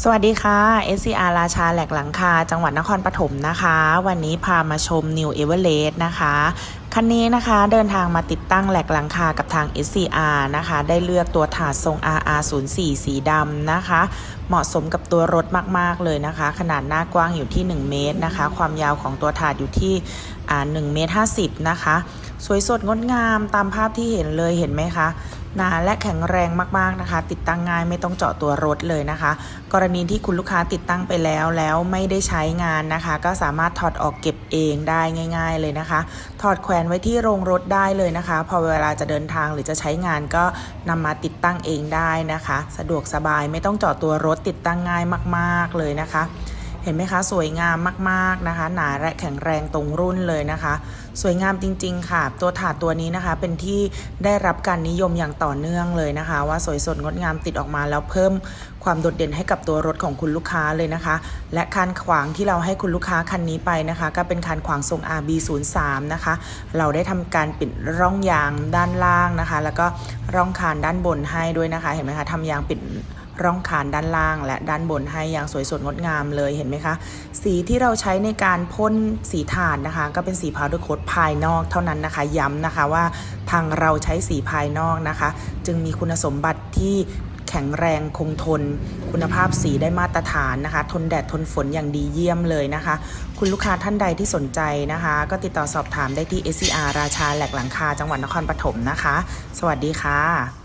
สวัสดีค่ะ SCR ราชาแหลกหลังคา จังหวัดนครปฐมนะคะ วันนี้พามาชม New e v e r e s t นะคะ คันนี้นะคะเดินทางมาติดตั้งแหลกหลังคากับทาง SCR นะคะ ได้เลือกตัวถาดทรง RR04 สีดำนะคะ เหมาะสมกับตัวรถมาก ๆ เลยนะคะ ขนาดหน้ากว้างอยู่ที่ 1 เมตรนะคะ ความยาวของตัวถาดอยู่ที่1เมตร50นะคะ สวยสดงดงามตามภาพที่เห็นเลยเห็นไหมคะ หนาและแข็งแรงมากๆนะคะ ติดตั้งง่ายไม่ต้องเจาะตัวรถเลยนะคะ กรณีที่คุณลูกค้าติดตั้งไปแล้วแล้วไม่ได้ใช้งานนะคะ ก็สามารถถอดออกเก็บเองได้ง่าย ๆเลยนะคะ ถอดแขวนไว้ที่โรงรถได้เลยนะคะ พอเวลาจะเดินทางหรือจะใช้งานก็นำมาติดตั้งเองได้นะคะ สะดวกสบายไม่ต้องเจาะตัวรถติดตั้งง่ายมาก ๆเลยนะคะ เห็นไหมคะ สวยงามมากๆนะคะ หนาและแข็งแรงตรงรุ่นเลยนะคะ สวยงามจริง ๆ ค่ะ ตัวถาดตัวนี้นะคะเป็นที่ได้รับการนิยมอย่างต่อเนื่องเลยนะคะ ว่าสวยสดงดงามติดออกมาแล้วเพิ่มความโดดเด่นให้กับตัวรถของคุณลูกค้าเลยนะคะ และคันขวางที่เราให้คุณลูกค้าคันนี้ไปนะคะ ก็เป็นคันขวางทรง RB03 นะคะ เราได้ทำการปิดร่องยางด้านล่างนะคะ แล้วก็ ร่องคานด้านบนให้ด้วยนะคะ เห็นไหมคะทำยางปิดร่องคานด้านล่าง และด้านบนให้อย่างสวยสดงดงามเลยเห็นไหมคะ สีที่เราใช้ในการพ่นสีฐาดนะคะ ก็เป็นสีพาวเดอร์โค้ดภายนอกเท่านั้นนะคะ ย้ำนะคะว่าทางเราใช้สีภายนอกนะคะ จึงมีคุณสมบัติที่ แข็งแรงคงทน คุณภาพสีได้มาตรฐานนะคะ ทนแดดทนฝนอย่างดีเยี่ยมเลยนะคะ คุณลูกค้าท่านใดที่สนใจนะคะ ก็ติดต่อสอบถามได้ที่ SCR ราชาแหลกหลังคาจังหวัดนครปฐมนะคะ สวัสดีค่ะ